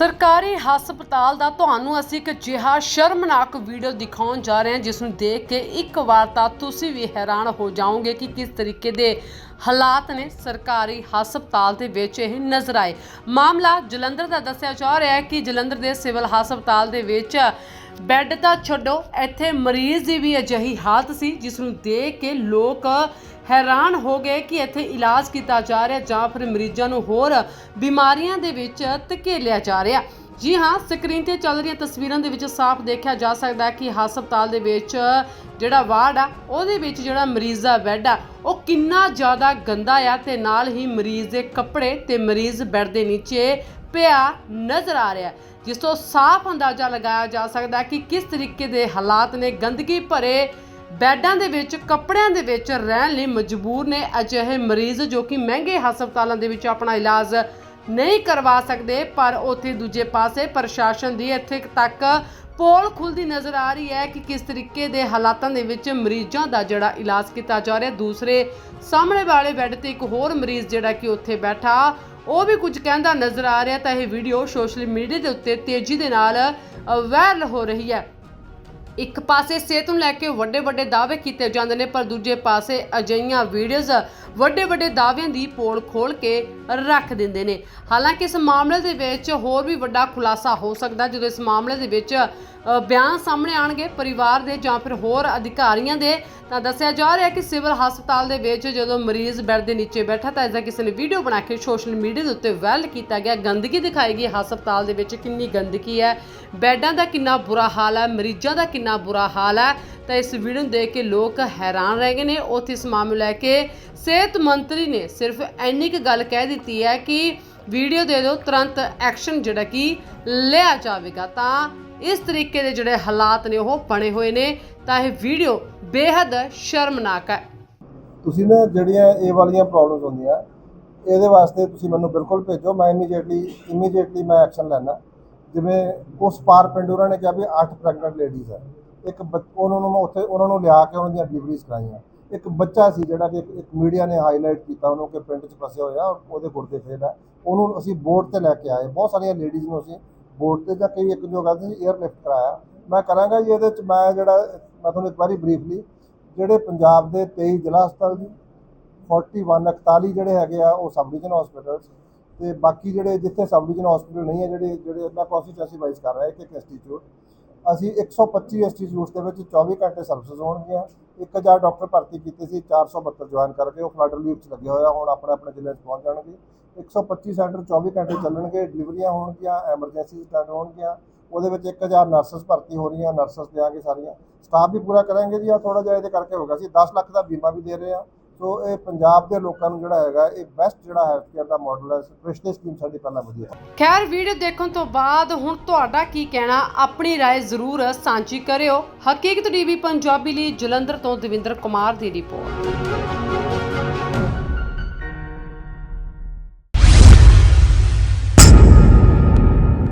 ਸਰਕਾਰੀ ਹਸਪਤਾਲ ਦਾ ਤੁਹਾਨੂੰ ਅਸੀਂ ਇੱਕ ਅਜਿਹਾ ਸ਼ਰਮਨਾਕ ਵੀਡੀਓ ਦਿਖਾਉਣ ਜਾ ਰਹੇ ਹਾਂ ਜਿਸ ਨੂੰ ਦੇਖ ਕੇ ਇੱਕ ਵਾਰ ਤਾਂ ਤੁਸੀਂ ਵੀ ਹੈਰਾਨ ਹੋ ਜਾਓਗੇ ਕਿ ਕਿਸ ਤਰੀਕੇ ਦੇ ਹਾਲਾਤ ਨੇ ਸਰਕਾਰੀ ਹਸਪਤਾਲ ਦੇ ਵਿੱਚ ਇਹ ਨਜ਼ਰ ਆਏ। ਮਾਮਲਾ ਜਲੰਧਰ ਦਾ ਦੱਸਿਆ ਜਾ ਰਿਹਾ ਹੈ ਕਿ ਜਲੰਧਰ ਦੇ ਸਿਵਲ ਹਸਪਤਾਲ ਦੇ ਵਿੱਚ ਬੈੱਡ ਤਾਂ ਛੱਡੋ, ਇੱਥੇ ਮਰੀਜ਼ ਦੀ ਵੀ ਅਜਿਹੀ ਹਾਲਤ ਸੀ, ਜਿਸ ਨੂੰ ਦੇਖ ਕੇ ਲੋਕ ਹੈਰਾਨ ਹੋ ਗਏ ਕਿ ਇੱਥੇ ਇਲਾਜ ਕੀਤਾ ਜਾ ਰਿਹਾ ਜਾਂ ਫਿਰ ਮਰੀਜ਼ਾਂ ਨੂੰ ਹੋਰ ਬਿਮਾਰੀਆਂ ਦੇ ਵਿੱਚ ਧਕੇਲਿਆ ਜਾ ਰਿਹਾ। ਜੀ ਹਾਂ, ਸਕਰੀਨ ਤੇ ਚੱਲ ਰਹੀਆਂ ਤਸਵੀਰਾਂ ਦੇ ਵਿੱਚ ਸਾਫ਼ ਦੇਖਿਆ ਜਾ ਸਕਦਾ ਹੈ ਕਿ ਹਸਪਤਾਲ ਦੇ ਵਿੱਚ ਜਿਹੜਾ ਵਾਰਡ ਆ, ਉਹਦੇ ਵਿੱਚ ਜਿਹੜਾ ਮਰੀਜ਼ ਦਾ ਬੈੱਡ ਆ, ਉਹ ਕਿੰਨਾ ਜ਼ਿਆਦਾ ਗੰਦਾ ਆ ਤੇ ਨਾਲ ਹੀ ਮਰੀਜ਼ ਦੇ ਕੱਪੜੇ ਤੇ ਮਰੀਜ਼ ਬੈੱਡ ਦੇ ਨੀਚੇ ਪਿਆ ਨਜ਼ਰ ਆ ਰਿਹਾ ਜਿਸ ਤੋਂ ਸਾਫ਼ ਅੰਦਾਜ਼ਾ ਲਗਾਇਆ ਜਾ ਸਕਦਾ ਹੈ ਕਿ ਕਿਸ ਤਰੀਕੇ ਦੇ ਹਾਲਾਤ ਨੇ ਗੰਦਗੀ ਭਰੇ ਬੈੱਡਾਂ ਦੇ ਵਿੱਚ, ਕੱਪੜਿਆਂ ਦੇ ਵਿੱਚ ਰਹਿਣ ਲਈ ਮਜਬੂਰ ਨੇ ਅਜਿਹੇ ਮਰੀਜ਼ ਜੋ ਕਿ ਮਹਿੰਗੇ ਹਸਪਤਾਲਾਂ ਦੇ ਵਿੱਚ ਆਪਣਾ ਇਲਾਜ ਨਹੀਂ ਕਰਵਾ ਸਕਦੇ, ਪਰ ਉੱਥੇ ਦੂਜੇ ਪਾਸੇ ਪ੍ਰਸ਼ਾਸਨ ਦੀ ਇੱਥੇ ਤੱਕ ਪੋਲ ਖੁੱਲਦੀ ਨਜ਼ਰ ਆ ਰਹੀ ਹੈ ਕਿ ਕਿਸ ਤਰੀਕੇ ਦੇ ਹਾਲਾਤਾਂ ਦੇ ਵਿੱਚ ਮਰੀਜ਼ਾਂ ਦਾ ਜਿਹੜਾ ਇਲਾਜ ਕੀਤਾ ਜਾ ਰਿਹਾ। ਦੂਸਰੇ ਸਾਹਮਣੇ ਵਾਲੇ ਬੈੱਡ ਤੇ ਇੱਕ ਹੋਰ ਮਰੀਜ਼ ਜਿਹੜਾ ਕਿ ਉੱਥੇ ਬੈਠਾ, ਉਹ ਵੀ ਕੁਝ ਕਹਿੰਦਾ ਨਜ਼ਰ ਆ ਰਿਹਾ ਤਾਂ ਇਹ ਵੀਡੀਓ ਸੋਸ਼ਲ ਮੀਡੀਆ ਦੇ ਉੱਤੇ ਤੇਜ਼ੀ ਦੇ ਨਾਲ ਵਾਇਰਲ ਹੋ ਰਹੀ ਹੈ। ਇੱਕ ਪਾਸੇ ਸਿਹਤ ਨੂੰ ਲੈ ਕੇ ਵੱਡੇ ਵੱਡੇ ਦਾਅਵੇ ਕੀਤੇ ਜਾਂਦੇ ਨੇ, ਪਰ ਦੂਜੇ ਪਾਸੇ ਅਜਈਆਂ ਵੀਡੀਓਜ਼ ਵੱਡੇ ਵੱਡੇ ਦਾਅਵਿਆਂ ਦੀ ਪੋਲ ਖੋਲ ਕੇ ਰੱਖ ਦਿੰਦੇ ਨੇ। ਹਾਲਾਂਕਿ ਇਸ ਮਾਮਲੇ ਦੇ ਵਿੱਚ ਹੋਰ ਵੀ ਵੱਡਾ ਖੁਲਾਸਾ ਹੋ ਸਕਦਾ ਜਦੋਂ ਇਸ ਮਾਮਲੇ ਦੇ ਵਿੱਚ ਬਿਆਨ ਸਾਹਮਣੇ ਆਣਗੇ ਪਰਿਵਾਰ ਦੇ ਜਾਂ ਫਿਰ ਹੋਰ ਅਧਿਕਾਰੀਆਂ ਦੇ, ਤਾਂ ਦੱਸਿਆ ਜਾ ਰਿਹਾ ਕਿ ਸਿਵਲ ਹਸਪਤਾਲ ਦੇ ਵਿੱਚ ਜਦੋਂ ਮਰੀਜ਼ ਬੈੱਡ ਦੇ ਨੀਚੇ ਬੈਠਾ, ਤਾਂ ਇਸਦਾ ਕਿਸੇ ਨੇ ਵੀਡੀਓ ਬਣਾ ਕੇ ਸੋਸ਼ਲ ਮੀਡੀਆ ਦੇ ਉੱਤੇ ਵਾਇਰਲ ਕੀਤਾ ਗਿਆ। ਗੰਦਗੀ ਦਿਖਾਈ ਗਈ ਹਸਪਤਾਲ ਦੇ ਵਿੱਚ ਕਿੰਨੀ ਗੰਦਗੀ ਹੈ। ਬੈੱਡਾਂ ਦਾ ਕਿੰਨਾ ਬੁਰਾ ਹਾਲ ਹੈ। ਮਰੀਜ਼ਾਂ ਦਾ ਕਿੰਨਾ ਬੁਰਾ ਹਾਲ ਹੈ। ਤਾਂ ਇਸ ਵੀਡੀਓ ਨੂੰ ਦੇਖ ਕੇ ਲੋਕ ਹੈਰਾਨ ਰਹਿ ਗਏ ਨੇ। ਉੱਥੇ ਇਸ ਮਾਮਲੇ ਲੈ ਕੇ ਸਿਹਤ ਮੰਤਰੀ ਨੇ ਸਿਰਫ ਇੰਨੀ ਕੁ ਗੱਲ ਕਹਿ ਦਿੱਤੀ ਹੈ ਕਿ ਵੀਡੀਓ ਦੇ ਦਿਓ, ਤੁਰੰਤ ਐਕਸ਼ਨ ਜਿਹੜਾ ਕਿ ਲਿਆ ਜਾਵੇਗਾ। ਤਾਂ ਇਸ ਤਰੀਕੇ ਦੇ ਜਿਹੜੇ ਹਾਲਾਤ ਨੇ, ਉਹ ਬਣੇ ਹੋਏ ਨੇ। ਤਾਂ ਇਹ ਵੀਡੀਓ ਬੇहद ਸ਼ਰਮਨਾਕ ਹੈ। ਤੁਸੀਂ ਨਾ ਜਿਹੜੀਆਂ ਇਹ ਵਾਲੀਆਂ ਪ੍ਰੋਬਲਮਸ ਹੁੰਦੀਆਂ, ਇਹਦੇ ਵਾਸਤੇ ਤੁਸੀਂ ਮੈਨੂੰ ਬਿਲਕੁਲ ਭੇਜੋ। ਮੈਂ ਇਮੀਡੀਏਟਲੀ ਇਮੀਡੀਏਟਲੀ ਮੈਂ ਐਕਸ਼ਨ ਲੈਣਾ ਜਿਵੇਂ ਉਸ ਪਾਰ ਪਿੰਡ ਉਹਨਾਂ ਨੇ ਕਿਹਾ ਵੀ 8 ਪ੍ਰੈਗਨੈਂਟ ਲੇਡੀਜ਼ ਹੈ ਇੱਕ ਬੱਚ- ਉਹਨਾਂ ਨੂੰ ਮੈਂ ਉੱਥੇ, ਉਹਨਾਂ ਨੂੰ ਲਿਆ ਕੇ ਉਹਨਾਂ ਦੀਆਂ ਡਿਲੀਵਰੀਜ਼ ਕਰਾਈਆਂ। ਇੱਕ ਬੱਚਾ ਸੀ ਜਿਹੜਾ ਕਿ ਇੱਕ- ਮੀਡੀਆ ਨੇ ਹਾਈਲਾਈਟ ਕੀਤਾ ਉਹਨੂੰ ਕਿ ਪਿੰਡ 'ਚ ਫਸਿਆ ਹੋਇਆ, ਉਹਦੇ ਗੁਰਦੇ ਫੇਲ ਹੈ ਉਹਨੂੰ ਅਸੀਂ ਬੋਰਡ ਤੇ ਲੈ ਕੇ ਆਏ। ਬਹੁਤ ਸਾਰੀਆਂ ਲੇਡੀਜ਼ ਨੂੰ ਅਸੀਂ ਬੋਰਡ ਤੇ ਜਾਂ ਕਈ ਇੱਕ ਜੋ ਗੱਲ ਸੀ 에ਅਰ ਲਿਫਟ ਕਰਾਇਆ। ਮੈਂ ਕਰਾਂਗਾ ਜੀ ਇਹਦੇ 'ਚ, ਮੈਂ ਜਿਹੜਾ, ਮੈਂ ਤੁਹਾਨੂੰ ਇੱਕ ਵਾਰੀ ਬਰੀਫਲੀ ਜਿਹੜੇ ਪੰਜਾਬ ਦੇ 23 ਜ਼ਿਲ੍ਹਾ ਹਸਪਤਾਲ ਜੀ 41 41 ਜਿਹੜੇ ਹੈਗੇ ਆ, ਉਹ ਸਬ ਡਿਵੀਜ਼ਨ ਹਸਪੀਟਲਸ ਤੇ ਬਾਕੀ ਜਿਹੜੇ ਜਿੱਥੇ ਸਬ ਡਿਵੀਜ਼ਨ ਹਸਪੀਟਲ ਨਹੀਂ ਹੈ, ਜਿਹੜੇ ਜਿਹੜੇ ਮੈਂ ਕੌਨਸਟੀਟਿਊਂਸੀ ਵਾਈਜ਼ ਕਰ ਰਿਹਾ, ਇੱਕ ਇੱਕ ਇੰਸਟੀਚਿਊਟ ਅਸੀਂ 125 ਇੰਸਟੀਚਿਊਟਸ ਦੇ ਵਿੱਚ 24 ਘੰਟੇ ਸਰਵਿਸਿਜ਼ ਹੋਣਗੀਆਂ। 1000 ਡਾਕਟਰ ਭਰਤੀ ਕੀਤੇ ਸੀ 472 ਜੁਆਇਨ ਕਰਕੇ, ਉਹ ਫਲੱਡ ਰਿਲੀਫ 'ਚ ਲੱਗੇ ਹੋਇਆ, ਹੁਣ ਆਪਣੇ ਆਪਣੇ ਜ਼ਿਲ੍ਹੇ 'ਚ ਪਹੁੰਚ ਜਾਣਗੇ। 125 ਸੈਂਟਰ 24 ਘੰਟੇ ਚੱਲਣਗੇ ਡਿਲੀਵਰੀਆਂ ਹੋਣਗੀਆਂ ਐਮਰਜੈਂਸੀ ਸਟੈਂਡ ਹੋਣਗੀਆਂ। ਉਹਦੇ ਵਿੱਚ 1000 ਨਰਸਸ ਭਰਤੀ ਹੋ ਰਹੀਆਂ ਨਰਸਸ ਦਿਆਂਗੇ ਸਾਰੀਆਂ। ਸਟਾਫ ਵੀ ਪੂਰਾ ਕਰਾਂਗੇ ਜੀ ਆ ਥੋੜਾ ਜਿਹਾ ਇਹਦੇ ਕਰਕੇ ਹੋਗਾ ਸੀ 10 ਲੱਖ ਦਾ ਬੀਮਾ ਵੀ ਦੇ ਰਹੇ ਆ ਸੋ ਇਹ ਪੰਜਾਬ ਦੇ ਲੋਕਾਂ ਨੂੰ ਜਿਹੜਾ ਹੈਗਾ ਇਹ ਬੈਸਟ ਜਿਹੜਾ ਹੈਲਥ ਕੇਅਰ ਦਾ ਮਾਡਲ ਹੈ ਪ੍ਰਿਸ਼ਟੇ ਸਕੀਮ ਸਾਡੀ ਪਹਿਲਾਂ ਵਧੀਆ ਹੈ ਖੈਰ ਵੀਡੀਓ ਦੇਖਣ ਤੋਂ ਬਾਅਦ ਹੁਣ ਤੁਹਾਡਾ ਕੀ ਕਹਿਣਾ ਆਪਣੀ رائے ਜ਼ਰੂਰ ਸਾਂਝੀ ਕਰਿਓ ਹਕੀਕਤ ਟੀਵੀ ਪੰਜਾਬੀ ਲਈ ਜਲੰਧਰ ਤੋਂ ਦਵਿੰਦਰ ਕੁਮਾਰ ਦੀ ਰਿਪੋਰਟ